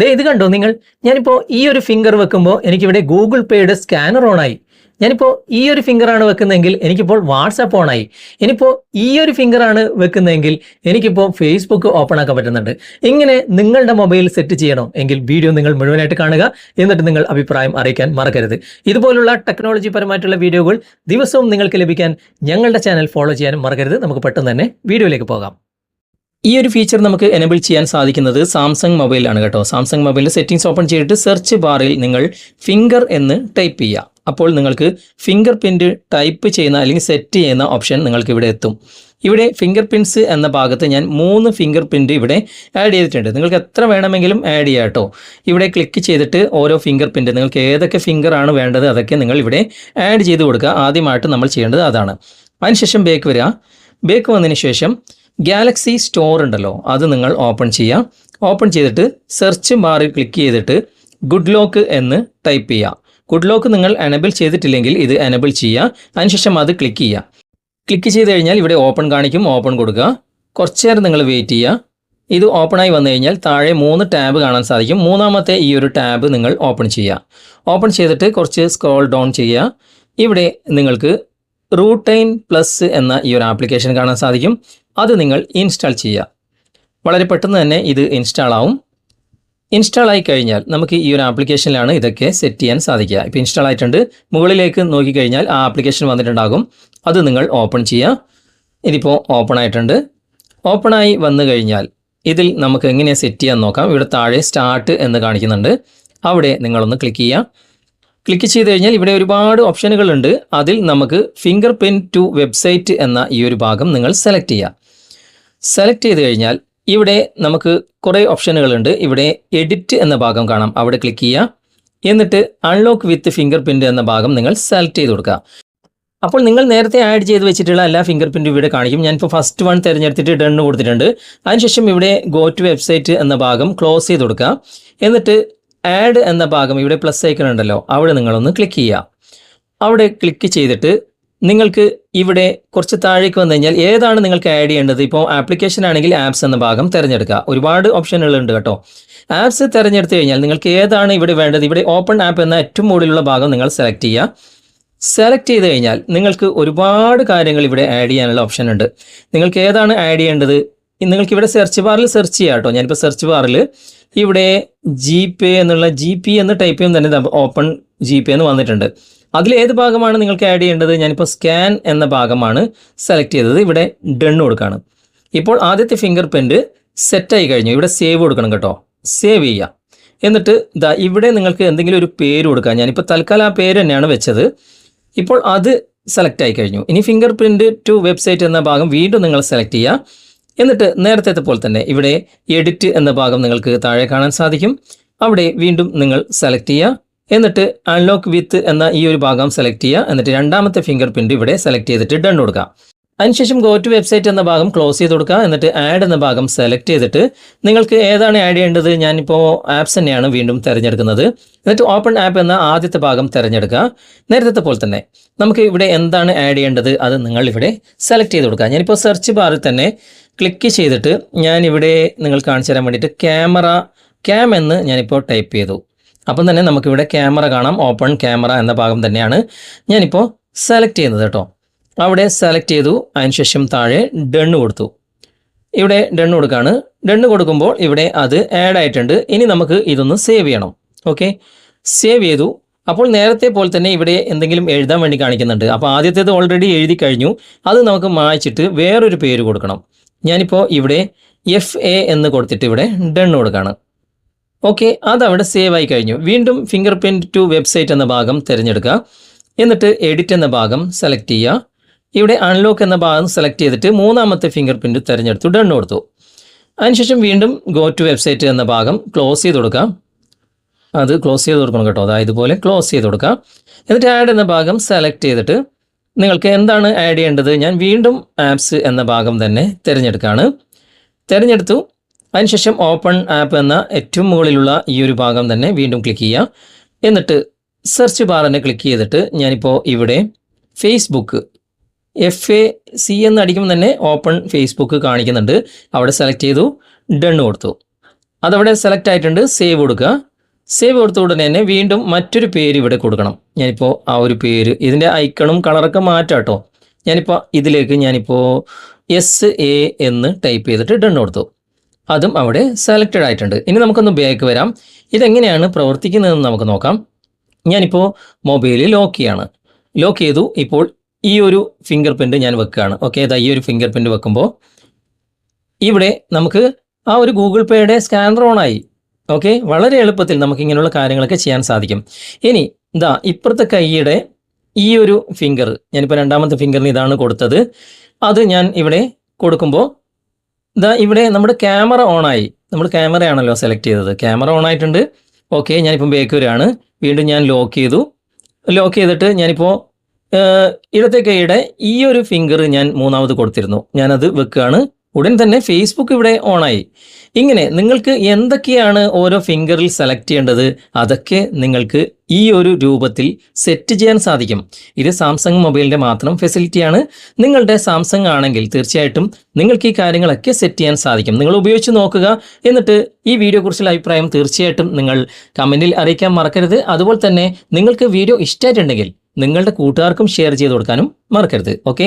ദേ ഇത് കണ്ടോ നിങ്ങൾ? ഞാനിപ്പോൾ ഈ ഒരു ഫിംഗർ വെക്കുമ്പോൾ എനിക്കിവിടെ ഗൂഗിൾ പേയുടെ സ്കാനർ ഓണായി ഞാനിപ്പോൾ ഈ ഒരു ഫിംഗറാണ് വെക്കുന്നതെങ്കിൽ എനിക്കിപ്പോൾ വാട്സാപ്പ് ഓണായി ഇനിയിപ്പോൾ ഈ ഒരു ഫിംഗറാണ് വെക്കുന്നതെങ്കിൽ എനിക്കിപ്പോൾ ഫേസ്ബുക്ക് ഓപ്പൺ ആക്കാൻ പറ്റുന്നുണ്ട്. ഇങ്ങനെ നിങ്ങളുടെ മൊബൈൽ സെറ്റ് ചെയ്യണോ? എങ്കിൽ വീഡിയോ നിങ്ങൾ മുഴുവനായിട്ട് കാണുക. എന്നിട്ട് നിങ്ങൾ അഭിപ്രായം അറിയിക്കാൻ മറക്കരുത്. ഇതുപോലുള്ള ടെക്നോളജി പരമായിട്ടുള്ള വീഡിയോകൾ ദിവസവും നിങ്ങൾക്ക് ലഭിക്കാൻ ഞങ്ങളുടെ ചാനൽ ഫോളോ ചെയ്യാനും മറക്കരുത്. നമുക്ക് പെട്ടെന്ന് തന്നെ വീഡിയോയിലേക്ക് പോകാം. ഈ ഒരു ഫീച്ചർ നമുക്ക് എനേബിൾ ചെയ്യാൻ സാധിക്കുന്നത് സാംസങ് മൊബൈലാണ് കേട്ടോ. സാംസങ് മൊബൈലിൽ സെറ്റിംഗ്സ് ഓപ്പൺ ചെയ്തിട്ട് സെർച്ച് ബാറിൽ നിങ്ങൾ ഫിംഗർ എന്ന് ടൈപ്പ് ചെയ്യുക അപ്പോൾ നിങ്ങൾക്ക് ഫിംഗർ പ്രിന്റ് ടൈപ്പ് ചെയ്യുന്ന അല്ലെങ്കിൽ സെറ്റ് ചെയ്യുന്ന ഓപ്ഷൻ നിങ്ങൾക്ക് ഇവിടെ എത്തും. ഇവിടെ ഫിംഗർ പ്രിന്റ്സ് എന്ന ഭാഗത്ത് ഞാൻ മൂന്ന് ഫിംഗർ പ്രിന്റ് ഇവിടെ ആഡ് ചെയ്തിട്ടുണ്ട്. നിങ്ങൾക്ക് എത്ര വേണമെങ്കിലും ആഡ് ചെയ്യാം കേട്ടോ. ഇവിടെ ക്ലിക്ക് ചെയ്തിട്ട് ഓരോ ഫിംഗർ പ്രിന്റ് നിങ്ങൾക്ക് ഏതൊക്കെ ഫിംഗർ ആണ് വേണ്ടത് അതൊക്കെ നിങ്ങൾ ഇവിടെ ആഡ് ചെയ്ത് കൊടുക്കുക. ആദ്യമായിട്ട് നമ്മൾ ചെയ്യേണ്ടത് അതാണ്. അതിനുശേഷം ബേക്ക് വരിക. ബേക്ക് വന്നതിന് ശേഷം ഗാലക്സി സ്റ്റോർ ഉണ്ടല്ലോ അത് നിങ്ങൾ ഓപ്പൺ ചെയ്യുക ഓപ്പൺ ചെയ്തിട്ട് സെർച്ച് ബാറിൽ ക്ലിക്ക് ചെയ്തിട്ട് ഗുഡ് ലോക്ക് എന്ന് ടൈപ്പ് ചെയ്യുക ഗുഡ് ലോക്ക് നിങ്ങൾ എനബിൾ ചെയ്തിട്ടില്ലെങ്കിൽ ഇത് എനബിൾ ചെയ്യുക അതിനുശേഷം അത് ക്ലിക്ക് ചെയ്യുക ക്ലിക്ക് ചെയ്ത് കഴിഞ്ഞാൽ ഇവിടെ ഓപ്പൺ കാണിക്കും ഓപ്പൺ കൊടുക്കുക. കുറച്ച് നേരം നിങ്ങൾ വെയിറ്റ് ചെയ്യുക. ഇത് ഓപ്പണായി വന്നു കഴിഞ്ഞാൽ താഴെ മൂന്ന് ടാബ് കാണാൻ സാധിക്കും. മൂന്നാമത്തെ ഈ ഒരു ടാബ് നിങ്ങൾ ഓപ്പൺ ചെയ്യുക ഓപ്പൺ ചെയ്തിട്ട് കുറച്ച് സ്ക്രോൾ ഡൗൺ ചെയ്യുക. ഇവിടെ നിങ്ങൾക്ക് റൂട്ടൈൻ പ്ലസ് എന്ന ഈ ഒരു ആപ്ലിക്കേഷൻ കാണാൻ സാധിക്കും. അത് നിങ്ങൾ ഇൻസ്റ്റാൾ ചെയ്യുക. വളരെ പെട്ടെന്ന് തന്നെ ഇത് ഇൻസ്റ്റാൾ ആവും. ഇൻസ്റ്റാൾ ആയി കഴിഞ്ഞാൽ നമുക്ക് ഈ ഒരു ആപ്ലിക്കേഷനിലാണ് ഇതൊക്കെ സെറ്റ് ചെയ്യാൻ സാധിക്കുക. ഇപ്പോൾ ഇൻസ്റ്റാൾ ആയിട്ടുണ്ട്. മുകളിലേക്ക് നോക്കിക്കഴിഞ്ഞാൽ ആ ആപ്ലിക്കേഷൻ വന്നിട്ടുണ്ടാകും. അത് നിങ്ങൾ ഓപ്പൺ ചെയ്യുക. ഇതിപ്പോൾ ഓപ്പൺ ആയിട്ടുണ്ട്. ഓപ്പണായി വന്നു കഴിഞ്ഞാൽ ഇതിൽ നമുക്ക് എങ്ങനെ സെറ്റ് ചെയ്യാൻ നോക്കാം. ഇവിടെ താഴെ സ്റ്റാർട്ട് എന്ന് കാണിക്കുന്നുണ്ട്. അവിടെ നിങ്ങളൊന്ന് ക്ലിക്ക് ചെയ്യുക. ക്ലിക്ക് ചെയ്ത് കഴിഞ്ഞാൽ ഇവിടെ ഒരുപാട് ഓപ്ഷനുകളുണ്ട്. അതിൽ നമുക്ക് ഫിംഗർ പ്രിന്റ് ടു വെബ്സൈറ്റ് എന്ന ഈ ഒരു ഭാഗം നിങ്ങൾ സെലക്ട് ചെയ്യുക സെലക്ട് ചെയ്ത് കഴിഞ്ഞാൽ ഇവിടെ നമുക്ക് കുറേ ഓപ്ഷനുകളുണ്ട്. ഇവിടെ എഡിറ്റ് എന്ന ഭാഗം കാണാം. അവിടെ ക്ലിക്ക് ചെയ്യുക. എന്നിട്ട് അൺലോക്ക് വിത്ത് ഫിംഗർ പ്രിന്റ് എന്ന ഭാഗം നിങ്ങൾ സെലക്ട് ചെയ്ത് കൊടുക്കുക. അപ്പോൾ നിങ്ങൾ നേരത്തെ ആഡ് ചെയ്ത് വെച്ചിട്ടുള്ള എല്ലാ ഫിംഗർ പ്രിന്റും ഇവിടെ കാണിക്കും. ഞാനിപ്പോൾ ഫസ്റ്റ് വൺ തിരഞ്ഞെടുത്തിട്ട് ഡണ്ണ് കൊടുത്തിട്ടുണ്ട്. അതിനുശേഷം ഇവിടെ ഗോ ടു വെബ്സൈറ്റ് എന്ന ഭാഗം ക്ലോസ് ചെയ്ത് കൊടുക്കുക. എന്നിട്ട് ആഡ് എന്ന ഭാഗം ഇവിടെ പ്ലസ് ഐക്കൺ ഉണ്ടല്ലോ. അവിടെ നിങ്ങളൊന്ന് ക്ലിക്ക് ചെയ്യുക. അവിടെ ക്ലിക്ക് ചെയ്തിട്ട് നിങ്ങൾക്ക് ഇവിടെ കുറച്ച് താഴേക്ക് വന്നു കഴിഞ്ഞാൽ ഏതാണ് നിങ്ങൾക്ക് ആഡ് ചെയ്യേണ്ടത്? ഇപ്പോൾ ആപ്ലിക്കേഷൻ ആണെങ്കിൽ ആപ്സ് എന്ന ഭാഗം തിരഞ്ഞെടുക്കുക. ഒരുപാട് ഓപ്ഷനുകളുണ്ട് കേട്ടോ. ആപ്സ് തിരഞ്ഞെടുത്ത് കഴിഞ്ഞാൽ നിങ്ങൾക്ക് ഏതാണ് ഇവിടെ വേണ്ടത്? ഇവിടെ ഓപ്പൺ ആപ്പ് എന്ന ഏറ്റവും മുകളിലുള്ള ഭാഗം നിങ്ങൾ സെലക്ട് ചെയ്യുക. സെലക്ട് ചെയ്ത് കഴിഞ്ഞാൽ നിങ്ങൾക്ക് ഒരുപാട് കാര്യങ്ങൾ ഇവിടെ ആഡ് ചെയ്യാനുള്ള ഓപ്ഷൻ ഉണ്ട്. നിങ്ങൾക്ക് ഏതാണ് ആഡ് ചെയ്യേണ്ടത്? നിങ്ങൾക്ക് ഇവിടെ സെർച്ച് ബാറിൽ സെർച്ച് ചെയ്യാം കേട്ടോ. ഞാനിപ്പോൾ സെർച്ച് ബാറിൽ ഇവിടെ ജി പേ എന്നുള്ള ജി പി എന്ന് ടൈപ്പ് ചെയ്യുമ്പോൾ തന്നെ ഓപ്പൺ ജി പേ എന്ന് വന്നിട്ടുണ്ട്. അതിൽ ഏത് ഭാഗമാണ് നിങ്ങൾക്ക് ആഡ് ചെയ്യേണ്ടത്? ഞാനിപ്പോൾ സ്കാൻ എന്ന ഭാഗമാണ് സെലക്ട് ചെയ്തത്. ഇവിടെ ഡൺ കൊടുക്കുകയാണ് ഇപ്പോൾ ആദ്യത്തെ ഫിംഗർ പ്രിന്റ് സെറ്റായി കഴിഞ്ഞു. ഇവിടെ സേവ് കൊടുക്കണം കേട്ടോ. സേവ് ചെയ്യുക എന്നിട്ട് ഇതാ ഇവിടെ നിങ്ങൾക്ക് എന്തെങ്കിലും ഒരു പേര് കൊടുക്കാം. ഞാനിപ്പോൾ തൽക്കാലം ആ പേര് തന്നെയാണ് വെച്ചത്. ഇപ്പോൾ അത് സെലക്ട് ആയി കഴിഞ്ഞു. ഇനി ഫിംഗർ പ്രിന്റ് ടു വെബ്സൈറ്റ് എന്ന ഭാഗം വീണ്ടും നിങ്ങൾ സെലക്ട് ചെയ്യുക. എന്നിട്ട് നേരത്തെ പോലെ തന്നെ ഇവിടെ എഡിറ്റ് എന്ന ഭാഗം നിങ്ങൾക്ക് താഴെ കാണാൻ സാധിക്കും. അവിടെ വീണ്ടും നിങ്ങൾ സെലക്ട് ചെയ്യുക. എന്നിട്ട് അൺലോക്ക് വിത്ത് എന്ന ഈ ഒരു ഭാഗം സെലക്ട് ചെയ്യുക. എന്നിട്ട് രണ്ടാമത്തെ ഫിംഗർ പ്രിന്റ് ഇവിടെ സെലക്ട് ചെയ്തിട്ട് ഡൺ കൊടുക്കുക. അതിനുശേഷം ഗോ ടു വെബ്സൈറ്റ് എന്ന ഭാഗം ക്ലോസ് ചെയ്ത് കൊടുക്കുക. എന്നിട്ട് ആഡ് എന്ന ഭാഗം സെലക്ട് ചെയ്തിട്ട് നിങ്ങൾക്ക് ഏതാണ് ആഡ് ചെയ്യേണ്ടത്? ഞാനിപ്പോൾ ആപ്സ് തന്നെയാണ് വീണ്ടും തിരഞ്ഞെടുക്കുന്നത്. എന്നിട്ട് ഓപ്പൺ ആപ്പ് എന്ന ആദ്യത്തെ ഭാഗം തിരഞ്ഞെടുക്കുക. നേരത്തെ പോലെ തന്നെ നമുക്ക് ഇവിടെ എന്താണ് ആഡ് ചെയ്യേണ്ടത്? അത് നിങ്ങൾ ഇവിടെ സെലക്ട് ചെയ്ത് കൊടുക്കുക. ഞാനിപ്പോൾ സെർച്ച് ബാറിൽ തന്നെ ക്ലിക്ക് ചെയ്തിട്ട് ഞാൻ ഇവിടെ നിങ്ങൾ കാണിച്ചു തരാൻ വേണ്ടിയിട്ട് ക്യാമറ ക്യാം എന്ന് ഞാനിപ്പോൾ ടൈപ്പ് ചെയ്തു. അപ്പം തന്നെ നമുക്കിവിടെ ക്യാമറ കാണാം. ഓപ്പൺ ക്യാമറ എന്ന ഭാഗം തന്നെയാണ് ഞാനിപ്പോൾ സെലക്ട് ചെയ്യുന്നത് കേട്ടോ. അവിടെ സെലക്ട് ചെയ്തു. അതിനുശേഷം താഴെ ഡണ്ണ് കൊടുത്തു. ഇവിടെ ഡണ്ണ് കൊടുക്കുകയാണ് ഡണ്ണ് കൊടുക്കുമ്പോൾ ഇവിടെ അത് ആഡ് ആയിട്ടുണ്ട്. ഇനി നമുക്ക് ഇതൊന്ന് സേവ് ചെയ്യണം. ഓക്കെ സേവ് ചെയ്തു. അപ്പോൾ നേരത്തെ പോലെ തന്നെ ഇവിടെ എന്തെങ്കിലും എഴുതാൻ വേണ്ടി കാണിക്കുന്നുണ്ട്. അപ്പോൾ ആദ്യത്തേത് ഓൾറെഡി എഴുതി കഴിഞ്ഞു. അത് നമുക്ക് മായ്ച്ചിട്ട് വേറൊരു പേര് കൊടുക്കണം. ഞാനിപ്പോൾ ഇവിടെ എഫ് എ എന്ന് കൊടുത്തിട്ട് ഇവിടെ ഡൺ കൊടുക്കുകയാണ് ഓക്കെ അതവിടെ സേവ് ആയി കഴിഞ്ഞു. വീണ്ടും ഫിംഗർ പ്രിന്റ് ടു വെബ്സൈറ്റ് എന്ന ഭാഗം തിരഞ്ഞെടുക്കുക. എന്നിട്ട് എഡിറ്റ് എന്ന ഭാഗം സെലക്ട് ചെയ്യുക. ഇവിടെ അൺലോക്ക് എന്ന ഭാഗം സെലക്ട് ചെയ്തിട്ട് മൂന്നാമത്തെ ഫിംഗർ പ്രിന്റ് തിരഞ്ഞെടുത്തു ഡൺ കൊടുത്തു. അതിനുശേഷം വീണ്ടും ഗോ ടു വെബ്സൈറ്റ് എന്ന ഭാഗം ക്ലോസ് ചെയ്ത് കൊടുക്കാം അത് ക്ലോസ് ചെയ്ത് കൊടുക്കണം കേട്ടോ. അതായത് ഇതുപോലെ ക്ലോസ് ചെയ്ത് കൊടുക്കാം എന്നിട്ട് ആഡ് എന്ന ഭാഗം സെലക്ട് ചെയ്തിട്ട് നിങ്ങൾക്ക് എന്താണ് ആഡ് ചെയ്യേണ്ടത്? ഞാൻ വീണ്ടും ആപ്സ് എന്ന ഭാഗം തന്നെ തിരഞ്ഞെടുക്കുകയാണ്. തിരഞ്ഞെടുത്തു. അതിനുശേഷം ഓപ്പൺ ആപ്പ് എന്ന ഏറ്റവും മുകളിലുള്ള ഈ ഒരു ഭാഗം തന്നെ വീണ്ടും ക്ലിക്ക് ചെയ്യുക. എന്നിട്ട് സെർച്ച് തന്നെ ക്ലിക്ക് ചെയ്തിട്ട് ഞാനിപ്പോൾ ഇവിടെ ഫേസ്ബുക്ക് എഫ് എ സി എന്ന് അടിക്കുമ്പോൾ തന്നെ ഓപ്പൺ ഫേസ്ബുക്ക് കാണിക്കുന്നുണ്ട്. അവിടെ സെലക്ട് ചെയ്തു ഡൺ കൊടുത്തു. അതവിടെ സെലക്ട് ആയിട്ടുണ്ട് സേവ് കൊടുക്കുക. സേവ് കൊടുത്ത ഉടനെ തന്നെ വീണ്ടും മറ്റൊരു പേര് ഇവിടെ കൊടുക്കണം. ഞാനിപ്പോൾ ആ ഒരു പേര് ഇതിന്റെ ഐക്കണും കളറൊക്കെ മാറ്റാം കേട്ടോ ഞാനിപ്പോൾ ഇതിലേക്ക് ഞാനിപ്പോൾ എസ് എ എന്ന് ടൈപ്പ് ചെയ്തിട്ട് ഡൺ കൊടുത്തു. അതും അവിടെ സെലക്റ്റഡ് ആയിട്ടുണ്ട്. ഇനി നമുക്കൊന്ന് ബാക്ക് വരാം. ഇതെങ്ങനെയാണ് പ്രവർത്തിക്കുന്നതെന്ന് നമുക്ക് നോക്കാം. ഞാനിപ്പോൾ മൊബൈലിൽ ലോക്ക് ചെയ്യാണ്. ലോക്ക് ചെയ്തു. ഇപ്പോൾ ഈ ഒരു ഫിംഗർ പ്രിന്റ് ഞാൻ വെക്കുകയാണ്. ഓക്കെ ഇതാ ഈ ഒരു ഫിംഗർ പ്രിന്റ് വെക്കുമ്പോൾ ഇവിടെ നമുക്ക് ആ ഒരു ഗൂഗിൾ പേയുടെ സ്കാനർ ഓണായി ഓക്കെ വളരെ എളുപ്പത്തിൽ നമുക്ക് ഇങ്ങനെയുള്ള കാര്യങ്ങളൊക്കെ ചെയ്യാൻ സാധിക്കും. ഇനി ഇതാ ഇപ്പുറത്തെ കൈയുടെ ഈ ഒരു ഫിംഗർ ഞാനിപ്പോൾ രണ്ടാമത്തെ ഫിംഗറിന് ഇതാണ് കൊടുത്തത്. അത് ഞാൻ ഇവിടെ കൊടുക്കുമ്പോൾ ഇതാ ഇവിടെ നമ്മുടെ ക്യാമറ ഓണായി നമ്മൾ ക്യാമറയാണല്ലോ സെലക്ട് ചെയ്തത്. ക്യാമറ ഓൺ ആയിട്ടുണ്ട്. ഓക്കെ ഞാനിപ്പം ബേക്ക് വരികയാണ്. വീണ്ടും ഞാൻ ലോക്ക് ചെയ്തു. ലോക്ക് ചെയ്തിട്ട് ഞാനിപ്പോൾ ഇടത്തെ കൈയുടെ ഈ ഒരു ഫിംഗർ ഞാൻ മൂന്നാമത് കൊടുത്തിരുന്നു. ഞാനത് വെക്കുകയാണ്. ഉടൻ തന്നെ ഫേസ്ബുക്ക് ഇവിടെ ഓണായി ഇങ്ങനെ നിങ്ങൾക്ക് എന്തൊക്കെയാണ് ഓരോ ഫിംഗറിൽ സെലക്ട് ചെയ്യേണ്ടത്? അതൊക്കെ നിങ്ങൾക്ക് ഈ ഒരു രൂപത്തിൽ സെറ്റ് ചെയ്യാൻ സാധിക്കും. ഇത് സാംസങ് മൊബൈലിന്റെ മാത്രം ഫെസിലിറ്റിയാണ് നിങ്ങളുടെ സാംസങ് ആണെങ്കിൽ തീർച്ചയായിട്ടും നിങ്ങൾക്ക് ഈ കാര്യങ്ങളൊക്കെ സെറ്റ് ചെയ്യാൻ സാധിക്കും. നിങ്ങൾ ഉപയോഗിച്ച് നോക്കുക. എന്നിട്ട് ഈ വീഡിയോ കുറിച്ചുള്ള അഭിപ്രായം തീർച്ചയായിട്ടും നിങ്ങൾ കമന്റിൽ അറിയിക്കാൻ മറക്കരുത്. അതുപോലെ തന്നെ നിങ്ങൾക്ക് വീഡിയോ ഇഷ്ടമായിട്ടുണ്ടെങ്കിൽ നിങ്ങളുടെ കൂട്ടുകാർക്കും ഷെയർ ചെയ്ത് കൊടുക്കാനും മറക്കരുത്. ഓക്കെ